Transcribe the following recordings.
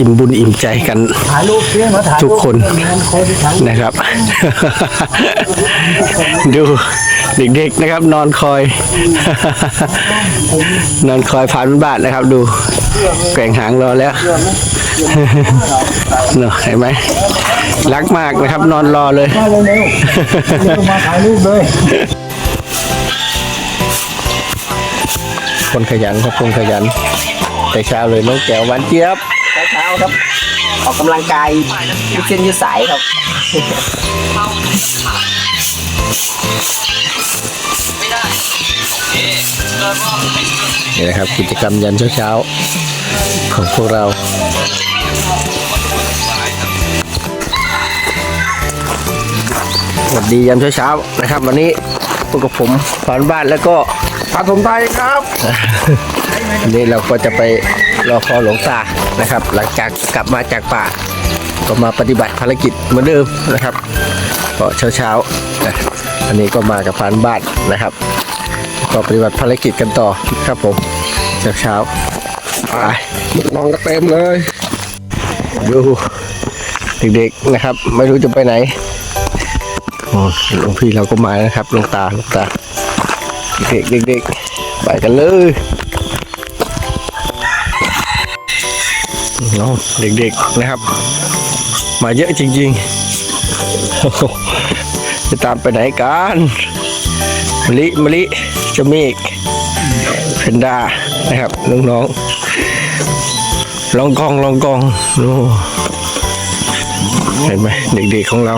อิ่มบุญอิ่มใจกันถ่ายรูปเพื่อนมาถ่ายรูปทุกคนคอยไปถ่ายรูปนะครับ ดูเด็กๆนะครับ นอนคอย นอนคอยผ่านบาทนะครับ ดูแกว่งหางรอแล้วเนอะเห็นไหมรักมากนะครับ นอนรอเลยมาเร็วๆเร็วมาถ่ายรูปเลยคนขยันครับคนขยัน แต่เช้าเลยน้องแก้วหวานเจี๊ยบ เช้าๆครับ ออกกำลังกายยืดเส้นยืดสายครับนี่นะครับกิจกรรมยันเช้าๆของพวกเราสวัสดียามเช้าๆนะครับ วันนี้พวกกับผมผ่านบ้านแล้วก็ปฐมไทยครับ นนี้เราก็จะไปรอคอหลวงตานะครับ หลังจากกลับมาจากป่า ก็มาปฏิบัติภารกิจเหมือนเดิมนะครับก็เช้าๆนะอันนี้ก็มากับพานบ้านนะครับ ก็ปฏิบัติภารกิจกันต่อครับผมเช้าๆไปนองก็เต็มเลยดูเด็กๆนะครับ ไม่รู้จะไปไหนโอ้หลวงพี่เราก็มานะครับหลวงตาหลวงตา เด็กๆเด็กๆไปกันเลย น้องเด็กๆนะครับ มาเยอะจริงๆ จะตามไปไหนกันมะลิมะลิจาเมกเพนดานะครับน้องๆลองกองลองกองโอ้เห็นไหมเด็กๆของเรา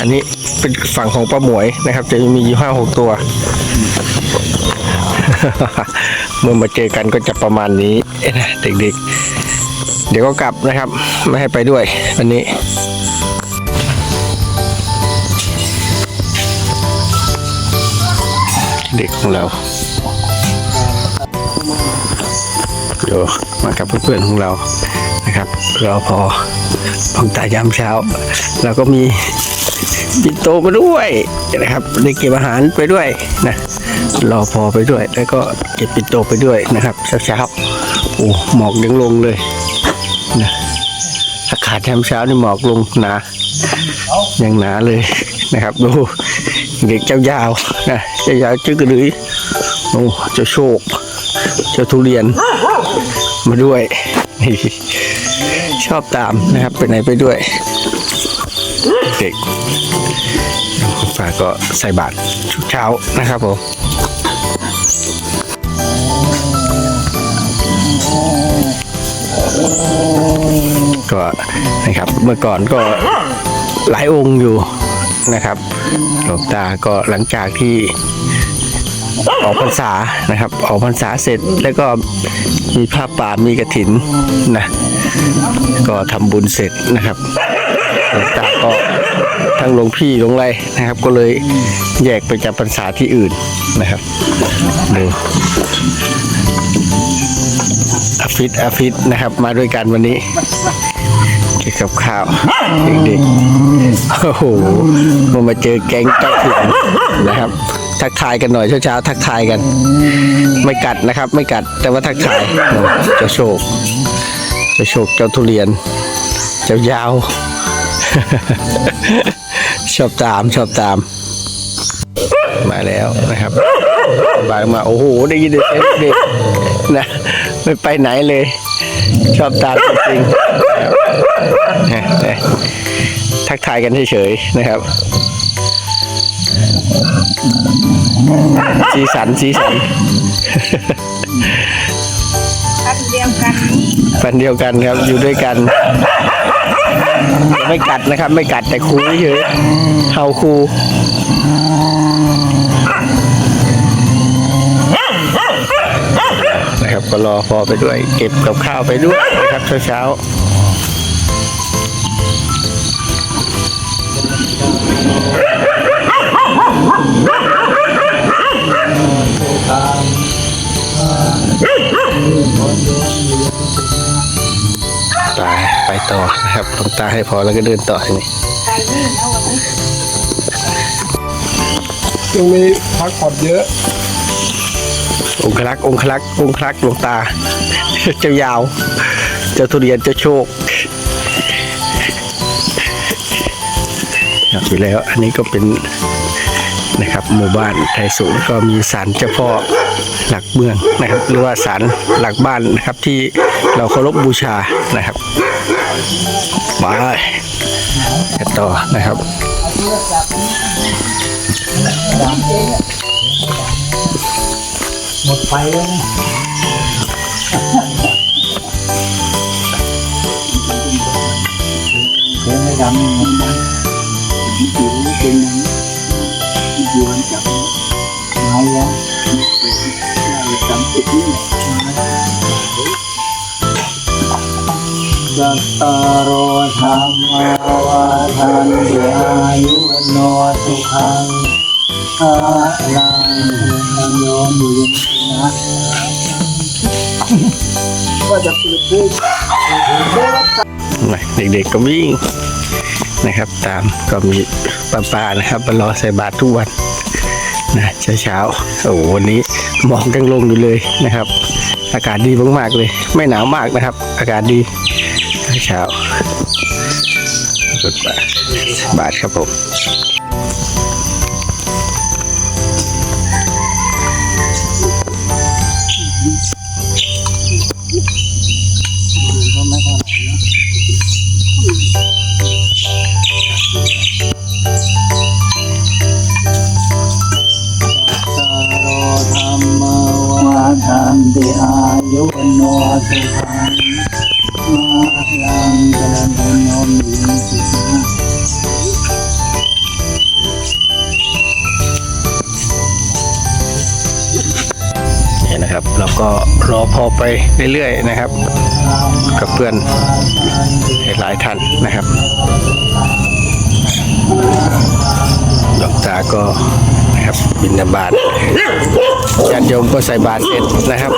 อันนี้เป็นฝั่งของป้าหมวยนะครับ จะมีอยู่ห้าหกตัว เมื่อมาเจอกันก็จะประมาณนี้นะเด็กๆ เดี๋ยวก็กลับนะครับ ไม่ให้ไปด้วยวันนี้ เด็กของเราเดี๋ยวมากับเพื่อนๆของเรานะครับรอพอลงตายามเช้า แล้วก็มีปินโตมาด้วยนะครับได้เก็บอาหารไปด้วยนะรอพอไปด้วย แล้วก็เก็บปินโตไปด้วยนะครับเช้าๆโอ้หมอกยังลงเลย นะอากาศยามเช้านี่หมอกลงหนายังหนาเลยนะครับ ดูเด็กเจ้ายาวนะเจ้ายาวจึ๊กกระดือโอ้เจ้าโชค เจ้าทุเรียนมาด้วยชอบตามนะครับไปไหนไปด้วย เด็กคุณฟ้าก็ใส่บาตรทุกเช้านะครับผม ก็นะครับเมื่อก่อนก็หลายองค์อยู่นะครับหลวงตาก็หลังจากที่ออกพรรษานะครับ ออกพรรษาเสร็จแล้วก็มีผ้าป่ามีกระถินนะก็ทำบุญเสร็จนะครับหลวงตาก็ทั้งหลวงพี่หลวงไรนะครับ ก็เลยแยกไปจำพรรษาที่อื่นนะครับดู ฟิตอาฟิตนะครับ มาด้วยกันวันนี้เกี่ยวกับข้าวเด็กๆโอ้โหมามาเจอแก๊งเจ้าถิ่นนะครับ ทักทายกันหน่อยเช้าๆทักทายกัน ไม่กัดนะครับ ไม่กัดแต่ว่าทักทายเจ้าโชคเจ้าโชคเจ้าทุเรียน เจ้ายาว ชอบตามชอบตาม มาแล้วนะครับบายมาโอ้โหได้ยินเสียงเด็กนะ ไม่ไปไหนเลย ชอบตามจริงๆนะนะทักทายกันเฉยๆนะครับ สีสันสีสันพันเดียวกันแฟนเดียวกันครับ อยู่ด้วยกัน ไม่กัดนะครับ ไม่กัดแต่คูเฉยๆเห่าคู นะครับ ก็รอพอไปด้วย เก็บกับข้าวไปด้วยนะครับเช้าๆไปไปต่อนะครับลงตาให้พอแล้วก็เดินต่อทีนี้ช่วงนี้พักผ่อนเยอะ องคลักษ์องคลักษ์องคลักษ์หลวงตา เจ้ายาว เจ้าทุเรียนเจ้าโชคครับอยู่แล้วอันนี้ก็เป็นนะครับหมู่บ้านไทยสูงก็มีศาลเจ้าพ่อหลักเมืองนะครับ หรือว่าศาลหลักบ้านนะครับที่เราเคารพบูชานะครับมาต่อนะครับ มดไฟแล้วนะเดี๋ยวไม่ดำหมดนะอยู่เป็นอยู่มันจับไม้แล้วจำติดนี่สัตตารธรรมวาทันเดอายุโนสุขัง ลังโยมอยู่นะว่าจะปิดด้วยเด็กๆก็วิ่งนะครับ ตามก็มีป้าๆนะครับมารอใส่บาตรทุกวันนะเช้าๆโอ้วันนี้หมอกยังลงอยู่เลยนะครับ อากาศดีมากๆเลย ไม่หนาวมากนะครับ อากาศดีเช้าสุดบาทครับผม โนสุขังมาลังกลันโนมิสุขังนี่นะครับเราก็รอพอไปเรื่อยๆนะครับ กับเพื่อนหลายท่านนะครับหลวงตาก็นะครับบินบาตญาติโยมก็ใส่บาตรเสร็จนะครับ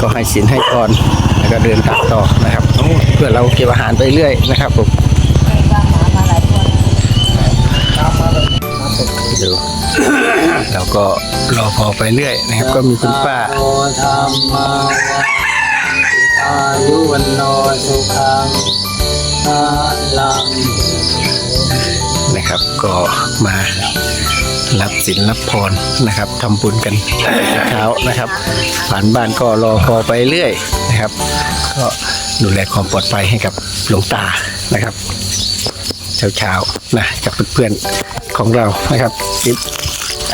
ก็ให้ศีลให้พรแล้วก็เดินทางต่อนะครับ เพื่อเราเก็บอาหารไปเรื่อยนะครับผมดูเราก็รอพอไปเรื่อยนะครับ ก็มีคุณป้าอายุวันโนสุขังมาลัง นะครับ ก็มารับศีลรับพรนะครับทำบุญกันเช้านะครับผ่านบ้านก็รอพอไปเรื่อยนะครับ ก็ดูแลความปลอดภัยให้กับหลวงตานะครับ เช้าๆนะกับเพื่อนๆของเรานะครับกิน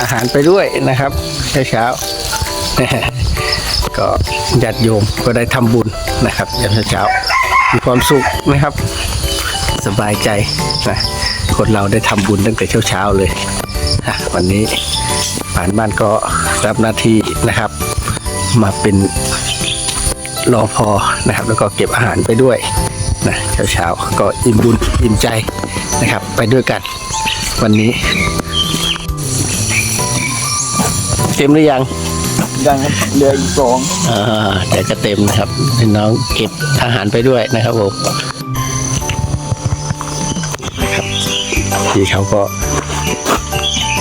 อาหารไปด้วยนะครับเช้าๆก็ญาติโยมก็ได้ทำบุญนะครับยามเช้าๆมีความสุขนะครับ สบายใจนะ คนเราได้ทำบุญตั้งแต่เช้าๆเลยอะวันนี้ผ่านบ้านก็รับหน้าที่นะครับ มาเป็นรอพอนะครับ แล้วก็เก็บอาหารไปด้วยนะเช้าๆก็อิ่มบุญอิ่มใจนะครับ ไปด้วยกัน วันนี้ เต็มหรือยังยังครับเหลืออีกสองอ่าแต่ก็เต็มนะครับให้น้องเก็บอาหารไปด้วยนะครับผม พี่เขาก็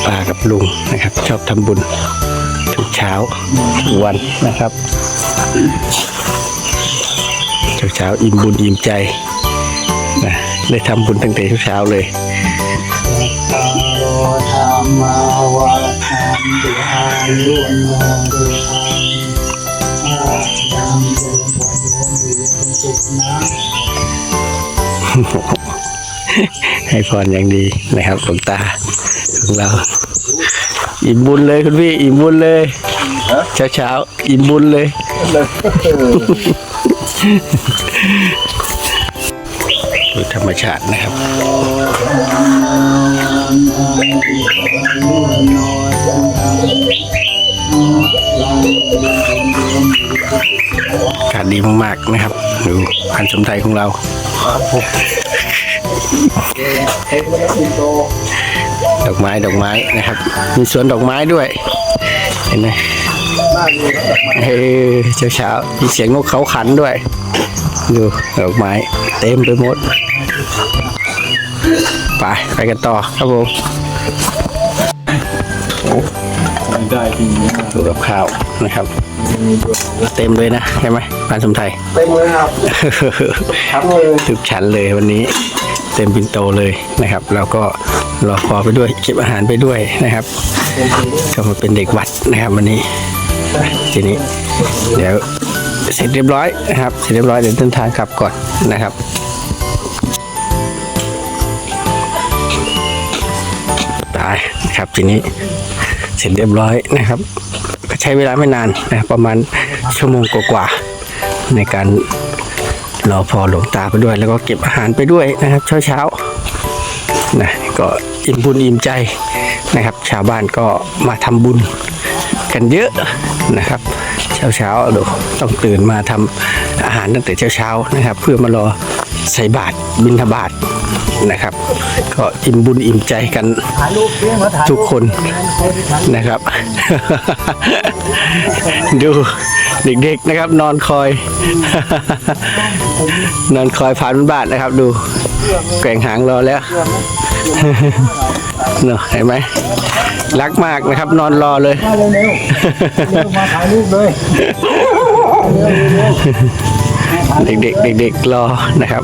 ป้ากับลุงนะครับ ชอบทำบุญทุกเช้าทุกวันนะครับเช้าเช้าๆอิ่มบุญอิ่มใจนะได้ทำบุญตั้งแต่เช้าเลยโรธรรมาวาทันติอายุนโนสุอาลังเจริญวันโนมีเป็นสุขนะ ให้พรอย่างดีนะครับหลวงตาของเรา อิ่มบุญเลยคุณพี่อิ่มบุญเลยเช้าเช้าอิ่มบุญเลยดูธรรมชาตินะครับอากาศดีมากๆนะครับ ดูพันสมไทยของเรา ดอกไม้ดอกไม้นะครับ มีสวนดอกไม้ด้วย เห็นไหมเฮ้เช้าเช้าๆมีเสียงนกเขาขันด้วย ดูดอกไม้ เต็มไปหมด ไปไปกันต่อครับผมได้จริงนะดูกับข้าวนะครับเต็มเลยนะใช่ไหมปานสมไทยเต็มเลยครับทั้งเลยทุกชั้นเลยวันนี้ เต็มปินโตเลยนะครับ แล้วก็รอพอไปด้วยเก็บอาหารไปด้วยนะครับก็มาเป็นเด็กวัดนะครับ วันนี้ทีนี้ เดี๋ยวเสร็จเรียบร้อยนะครับ เสร็จเรียบร้อยเดี๋ยวเดินทางกลับก่อนนะครับตายนะครับทีนี้เสร็จเรียบร้อยนะครับ ก็ใช้เวลาไม่นานนะรประมาณชั่วโมงกว่าๆในการ รอพอหลวงตาไปด้วย แล้วก็เก็บอาหารไปด้วยนะครับ เช้าเช้านะก็อิ่มบุญอิ่มใจนะครับ ชาวบ้านก็มาทำบุญกันเยอะนะครับ เช้าเช้าๆดูต้องตื่นมาทำอาหารตั้งแต่เช้าเช้านะครับ เพื่อมารอใส่บาตรบิณฑบาตนะครับ ก็อิ่มบุญอิ่มใจกันทุกคนนะครับ ดู เด็กๆนะครับ นอนคอย นอนคอยผ่านบ้านนะครับ ดูแกว่งหางรอแล้วเนอะเห็นไหมรักมากนะครับ นอนรอเลยมาเร็วๆเร็วมาถ่ายรูปเลยเด็กๆเด็กๆรอนะครับ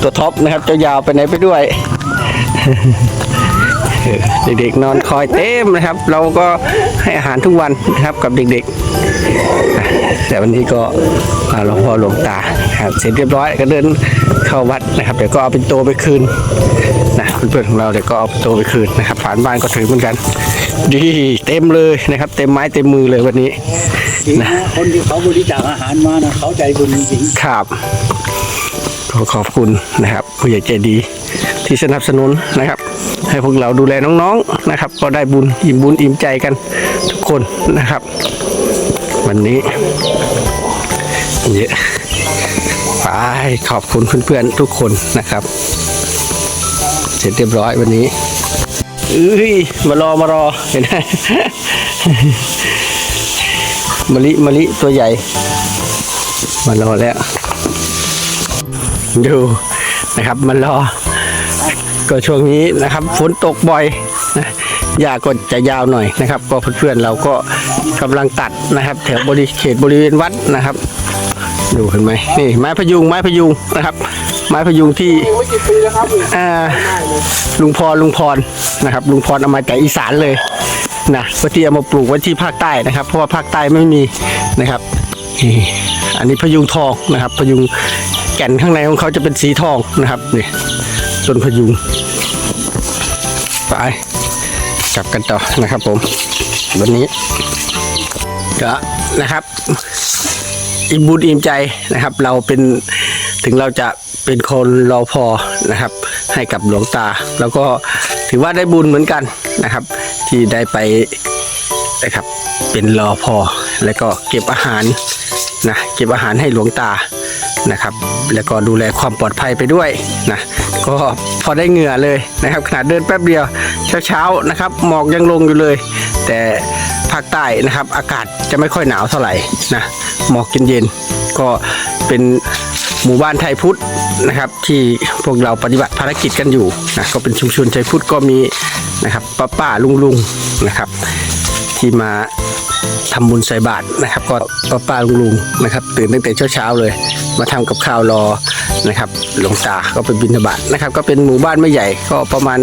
ตัวท็อปนะครับจ้ายาวไปไหนไปด้วย เออเด็กๆนอนคอยเต็มนะครับ เราก็ให้อาหารทุกวันนะครับกับเด็กๆอะแต่วันนี้ก็มาหลวงพ่อหลวงตาครับเสร็จเรียบร้อยก็เดินเข้าวัดนะครับเดี๋ยวก็เอาเป็นโตไปคืนนะเพื่อนๆของเราเดี๋ยวก็เอาเป็นโตไปคืนนะครับผ่านบ้านก็ถือเหมือนกัน ดีเต็มเลยนะครับ เต็มไม้เต็มมือเลยวันนี้นะคนที่เขาบริจาคอาหารมานะเขาใจบุญจริงครับขอขอบคุณนะครับ ผู้ใหญ่ใจดี ที่สนับสนุนนะครับ ให้พวกเราดูแลน้องๆนะครับ ก็ได้บุญอิ่มบุญอิ่มใจกันทุกคนนะครับ วันนี้เยอะไปขอบคุณเพื่อนๆทุกคนนะครับ เสร็จเรียบร้อยวันนี้เอ้ยมารอมารอเห็นไหมมะลิมะลิตัวใหญ่ มารอแล้ว ดูนะครับ มันรอ ก็ช่วงนี้นะครับฝนตกบ่อยนะหญ้าก็จะยาวหน่อยนะครับ ก็เพื่อนๆเราก็กำลังตัดนะครับ แถวบริเขตบริเวณวัดนะครับ ดูเห็นไหมนี่ไม้พยุงไม้พยุงนะครับ ไม้พยุงที่อ่าลุงพรลุงพรนะครับ ลุงพรเอามาจากอีสานเลยนะเพื่อที่เอามาปลูกไว้ที่ภาคใต้นะครับ เพราะว่าภาคใต้ไม่มีนะครับนี่อันนี้พยุงทองนะครับ พยุงแก่นข้างในของเขาจะเป็นสีทองนะครับนี่ ต้นพยุงไปกลับกันต่อนะครับผม วันนี้ก็นะครับอิ่มบุญอิ่มใจนะครับ เราเป็นถึงเราจะเป็นคนรอพอนะครับ ให้กับหลวงตา แล้วก็ถือว่าได้บุญเหมือนกันนะครับ ที่ได้ไปนะครับ เป็นรอพอแล้วก็เก็บอาหารนะเก็บอาหารให้หลวงตานะครับ แล้วก็ดูแลความปลอดภัยไปด้วยนะ ก็พอได้เหงื่อเลยนะครับ ขนาดเดินแป๊บเดียวเช้าๆนะครับหมอกยังลงอยู่เลย แต่ภาคใต้นะครับ อากาศจะไม่ค่อยหนาวเท่าไหร่นะหมอกเย็นๆก็เป็นหมู่บ้านไทยพุทธนะครับ ที่พวกเราปฏิบัติภารกิจกันอยู่นะก็เป็นชุมชนไทยพุทธก็มีนะครับป้าป้าลุงลุงๆนะครับ ที่มาทำบุญใส่บาตรนะครับ ก็ป้าป้าลุงลุงๆนะครับ ตื่นตั้งแต่เช้าๆเลย มาทำกับข้าวรอ นะครับ หลวงตาก็ไปบิณฑบาตนะครับ ก็เป็นหมู่บ้านไม่ใหญ่ก็ประมาณ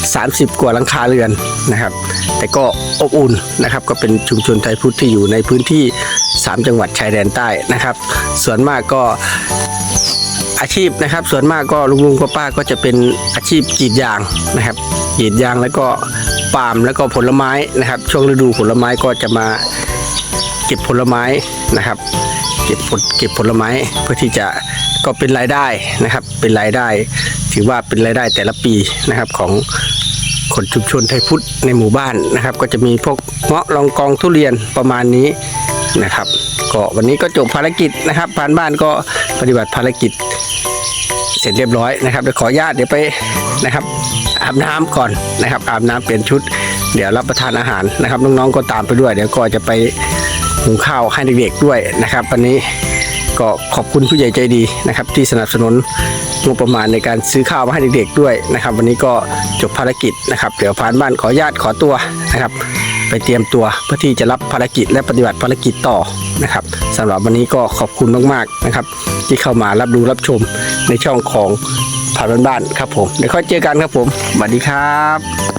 30 กว่าหลังคาเรือนนะครับ แต่ก็อบอุ่นนะครับ ก็เป็นชุมชนไทยพุทธที่อยู่ในพื้นที่ 3 จังหวัดชายแดนใต้นะครับ ส่วนมากก็อาชีพนะครับ ส่วนมากก็ลุงลุงป้าป้าก็จะเป็นอาชีพกรีดยางนะครับกรีดยางแล้วก็ปาล์มแล้วก็ผลไม้นะครับ ช่วงฤดูผลไม้ก็จะมาเก็บผลไม้นะครับ เก็บผลเก็บผลไม้เพื่อที่จะ ก็เป็นรายได้นะครับ เป็นรายได้ ถือว่าเป็นรายได้แต่ละปีนะครับของคนชุมชนไทยพุทธในหมู่บ้านนะครับ ก็จะมีพวกเงาะลองกองทุเรียนประมาณนี้นะครับ ก็วันนี้ก็จบภารกิจนะครับผ่านบ้านก็ปฏิบัติภารกิจเสร็จเรียบร้อยนะครับเดี๋ยวขอญาตเดี๋ยวไปนะครับอาบน้ำก่อนนะครับ อาบน้ำเปลี่ยนชุด เดี๋ยวรับประทานอาหารนะครับน้องๆก็ตามไปด้วย เดี๋ยวก็จะไปหุงข้าวให้เด็กๆด้วยนะครับวันนี้ ก็ขอบคุณผู้ใหญ่ใจดีนะครับ ที่สนับสนุนงบประมาณในการซื้อข้าวมาให้เด็กๆด้วยนะครับ วันนี้ก็จบภารกิจนะครับเดี๋ยวพานบ้านขอญาตขอตัวนะครับ ไปเตรียมตัวเพื่อที่จะรับภารกิจและปฏิบัติภารกิจต่อนะครับสำหรับวันนี้ก็ขอบคุณมากๆนะครับ ที่เข้ามารับดูรับชมในช่องของผ่านบ้านๆครับผมเดี๋ยวค่อยเจอกันครับผมสวัสดีครับ